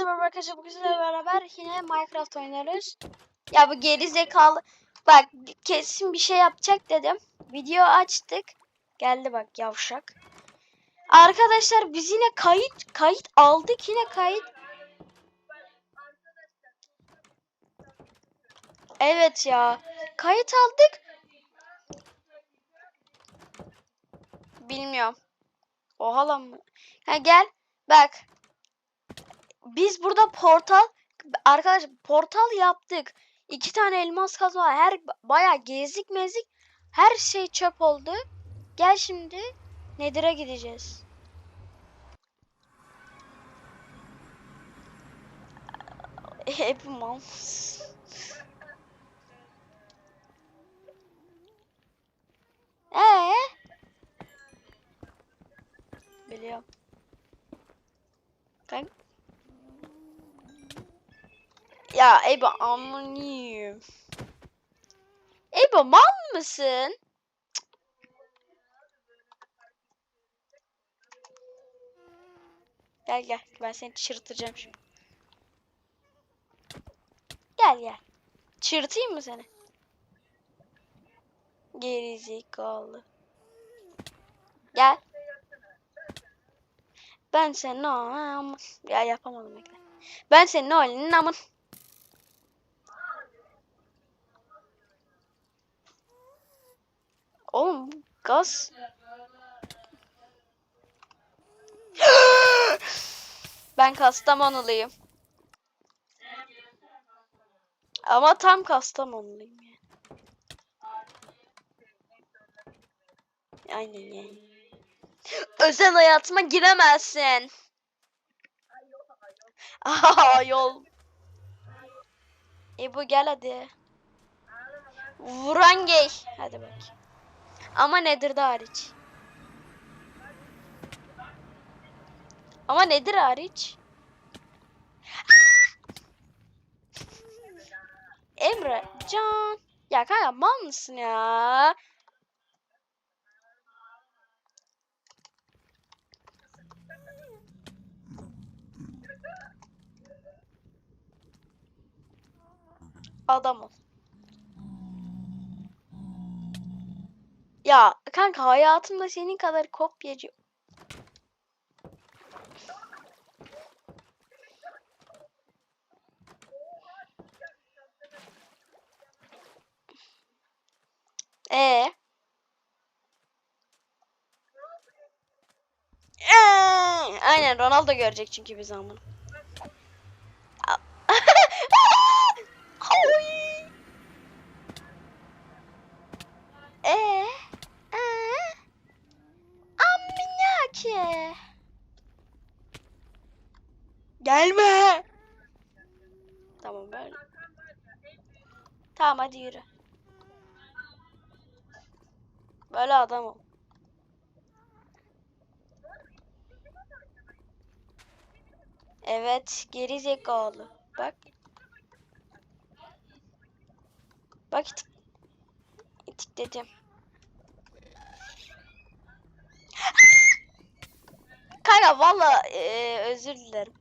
Hepinize merhaba arkadaşlar. Bugün sizlerle beraber yine Minecraft oynuyoruz. Ya bu geri zekalı. Bak kesin bir şey yapacak dedim. Video açtık. Geldi bak yavşak. Arkadaşlar biz yine kayıt kayıt aldık yine kayıt. Evet ya. Kayıt aldık. Bilmiyorum. Oha lan? Ha gel. Bak. Biz burada portal arkadaş portal yaptık. İki tane elmas kazma her bayağı gezdik mezdik. Her şey çöp oldu. Gel şimdi Nedir'e gideceğiz. Hep mal. Ee? Biliyorum. Kanka. Ya Eba amaniyim. Eba mal mısın? Gel gel ben seni çırptıracağım şimdi. Gel gel. Çırtayım mı seni? Gerizekalı. Gel. Ben senin o ya yapamadım bekle. Ben senin oğlunun amın. Oğlum gaz. ben Kastamonuluyum. Ama tam Kastamonuluyum yani. Aynen yani. Özel hayatıma giremezsin. Aha yol. E bu gel hadi. Vuran gay. Hadi bak. Ama nedir de hariç. Ama nedir hariç? Emre, Can. Ya kanka mal mısın ya? Adam ol. Ya kanka hayatımda senin kadar kopyacı Ee? Ee, Aynen Ronaldo görecek çünkü bir zaman. Ee? Ee? Amminaki. Gelme. Tamam böyle. Tamam hadi yürü. Böyle adam ol. Evet, geri zekalı. Bak. Bak itik. Kanka valla eee, özür dilerim.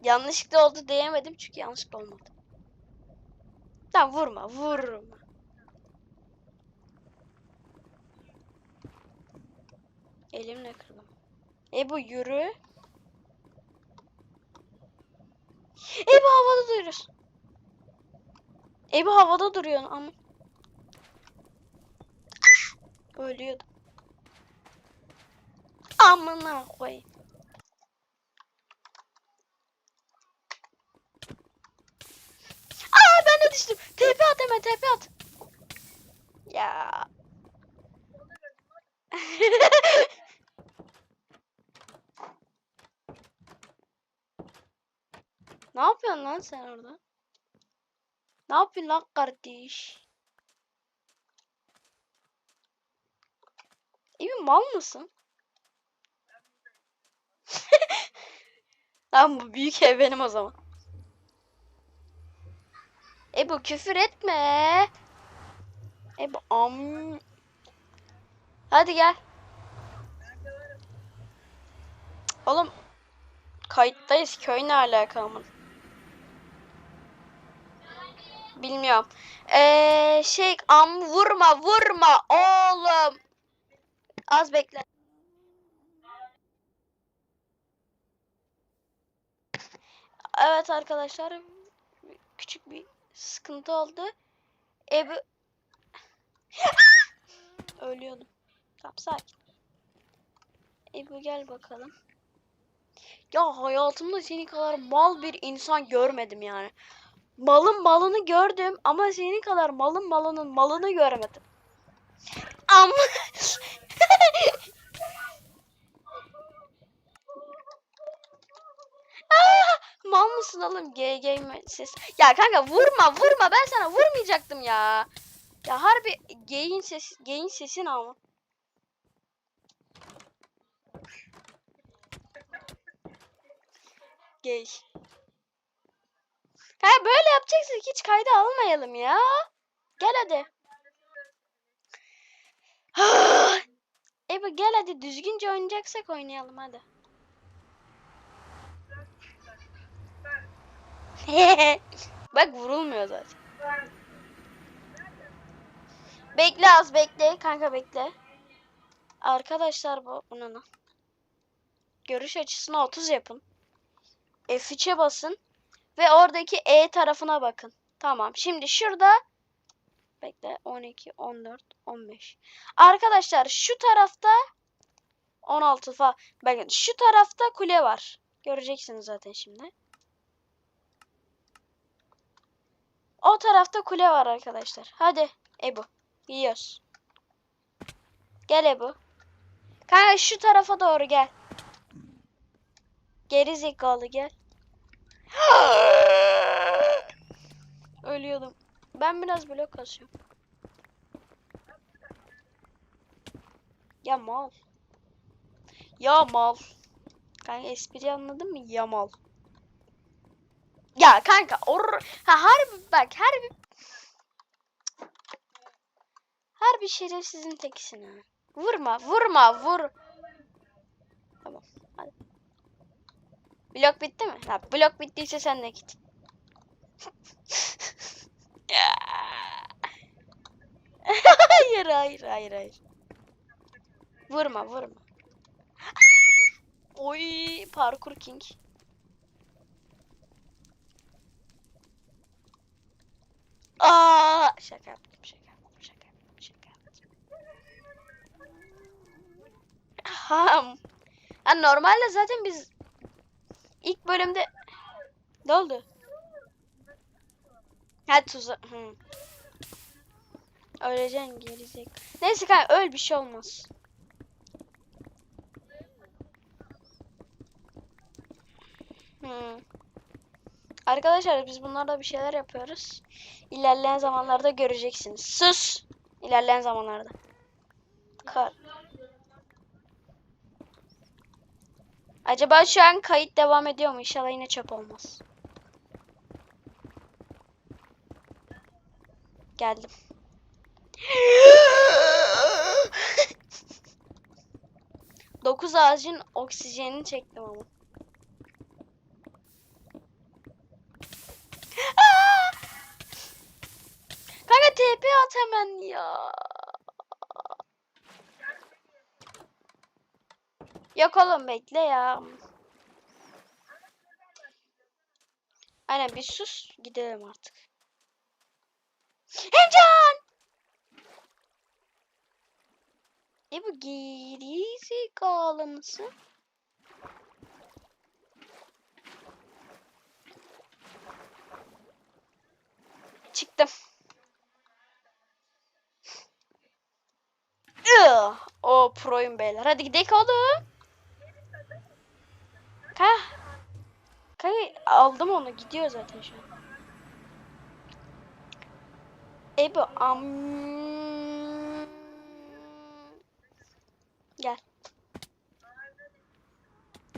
Yanlışlıkla oldu diyemedim çünkü yanlışlıkla olmadı. Tamam vurma, vurma. Elimle kırdım. E bu yürü. E bu havada duruyoruz. E bu havada duruyor ama. Ölüyordu. Amına koyayım. Aa ben de düştüm. TP at hemen TP at. Ya. ne yapıyorsun lan sen orada? Ne yapıyorsun lan kardeş? İyi mal mısın? Tamam bu büyük ev benim o zaman. E bu küfür etme. E bu am. Hadi gel. Oğlum Kayıttayız. Köy ne alaka mı? Bilmiyorum. Ee, şey am vurma vurma oğlum. Az bekle. Evet arkadaşlar küçük bir sıkıntı oldu. Ebu ölüyordum. Tamam sakin. Ebu gel bakalım. Ya hayatımda seni kadar mal bir insan görmedim yani. Malın malını gördüm ama senin kadar malın malının malını görmedim. Am Aa, Mal mısın oğlum? GG ses? Ya kanka vurma vurma ben sana vurmayacaktım ya. Ya harbi geyin ses geyin sesin ama. Gay. Kanka böyle yapacaksak hiç kayda almayalım ya. Gel hadi. Ebe gel hadi düzgünce oynayacaksak oynayalım hadi. Bak vurulmuyor zaten. Bekle az bekle kanka bekle. Arkadaşlar bu bunun. Görüş açısını 30 yapın. F3'e basın ve oradaki E tarafına bakın. Tamam. Şimdi şurada bekle 12, 14, 15. Arkadaşlar şu tarafta 16 falan. Bakın şu tarafta kule var. Göreceksiniz zaten şimdi. O tarafta kule var arkadaşlar. Hadi Ebu. Yiyoruz. Gel Ebu. Kanka şu tarafa doğru gel. Geri zekalı gel. Ölüyordum. Ben biraz blok kasıyorum. Ya mal. Ya mal. Kanka espri anladın mı? Ya mal. Ya kanka or ha harbi bak harbi harbi şerefsizin tekisin ha. Vurma vurma vur. Tamam hadi. Blok bitti mi? Ha, blok bittiyse sen de git. Hayır hayır hayır hayır. Vurma vurma. Oy parkur king. Aa şaka yaptım şaka yaptım şaka yaptım şaka yaptım. Ha, ha normalde zaten biz ilk bölümde ne oldu? Ha tuza hı. Öleceksin gerizek. Neyse kanka öl bir şey olmaz. Hı. Arkadaşlar biz bunlarda bir şeyler yapıyoruz. İlerleyen zamanlarda göreceksiniz. Sus! İlerleyen zamanlarda. Kar. Acaba şu an kayıt devam ediyor mu? İnşallah yine çöp olmaz. Geldim. Dokuz ağacın oksijenini çektim ama. Aa! Kanka TP at hemen ya. Yok oğlum bekle ya. Aynen bir sus gidelim artık. Emcan! E bu geri zekalı mısın? O proyum beyler. Hadi gidelim oğlum. Kah. Kanka aldım onu. Gidiyor zaten şu an. Ebu am. Gel.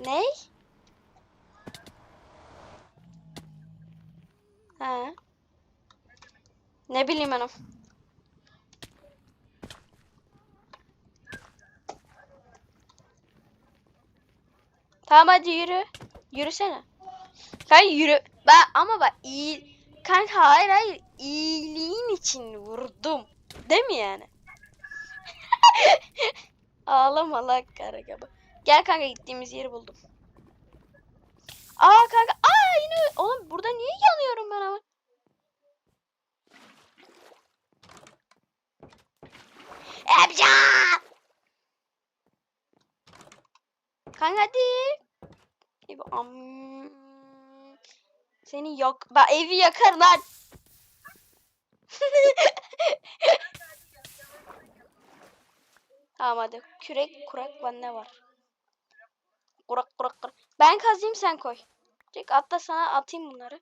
Ne? Ha. Ne bileyim hanım. Tamam hadi yürü. Yürüsene. Kanka yürü. Ben ama bak iyi. Kanka hayır hayır. iyiliğin için vurdum. Değil mi yani? Ağlama lan kara kaba. Gel kanka gittiğimiz yeri buldum. Aa kanka. Aa yine. Oğlum burada niye yanıyorum ben ama? Emca! Kanka hadi. Ev am. Seni yok. Bak evi yakar lan. tamam hadi. Kürek kurak bende var. Kurak kurak kurak. Ben kazayım sen koy. Çek atla sana atayım bunları.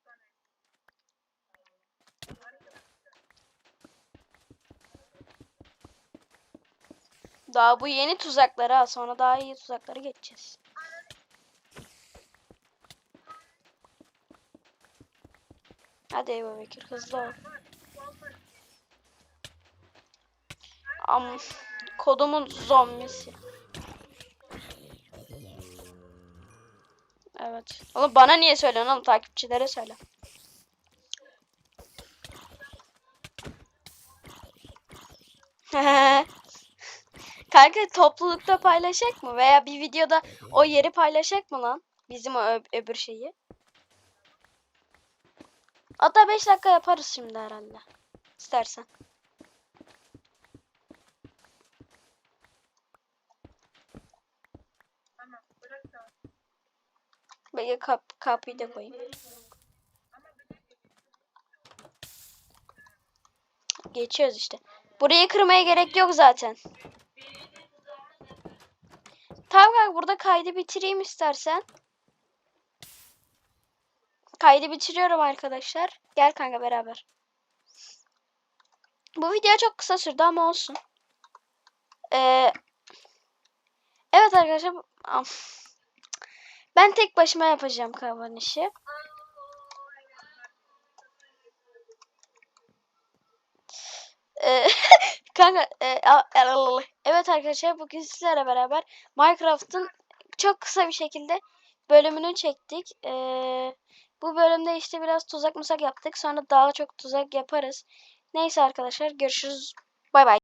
Daha bu yeni tuzakları ha. Sonra daha iyi tuzakları geçeceğiz. Hadi Ebu Bekir hızlı ol. Am kodumun zombisi. Evet. Oğlum bana niye söylüyorsun oğlum takipçilere söyle. Kanka toplulukta paylaşacak mı? Veya bir videoda o yeri paylaşacak mı lan? Bizim o ö- öbür şeyi. Hatta 5 dakika yaparız şimdi herhalde. İstersen. Bekle kap kapıyı da koyayım. Geçiyoruz işte. Burayı kırmaya gerek yok zaten. Tamam kanka burada kaydı bitireyim istersen. Kaydı bitiriyorum arkadaşlar. Gel kanka beraber. Bu video çok kısa sürdü ama olsun. Ee, evet arkadaşlar. Ben tek başıma yapacağım kapanışı. Ee, kanka e, a- evet arkadaşlar bugün sizlerle beraber Minecraft'ın çok kısa bir şekilde bölümünü çektik. Ee, bu bölümde işte biraz tuzak musak yaptık. Sonra daha çok tuzak yaparız. Neyse arkadaşlar görüşürüz. Bay bay.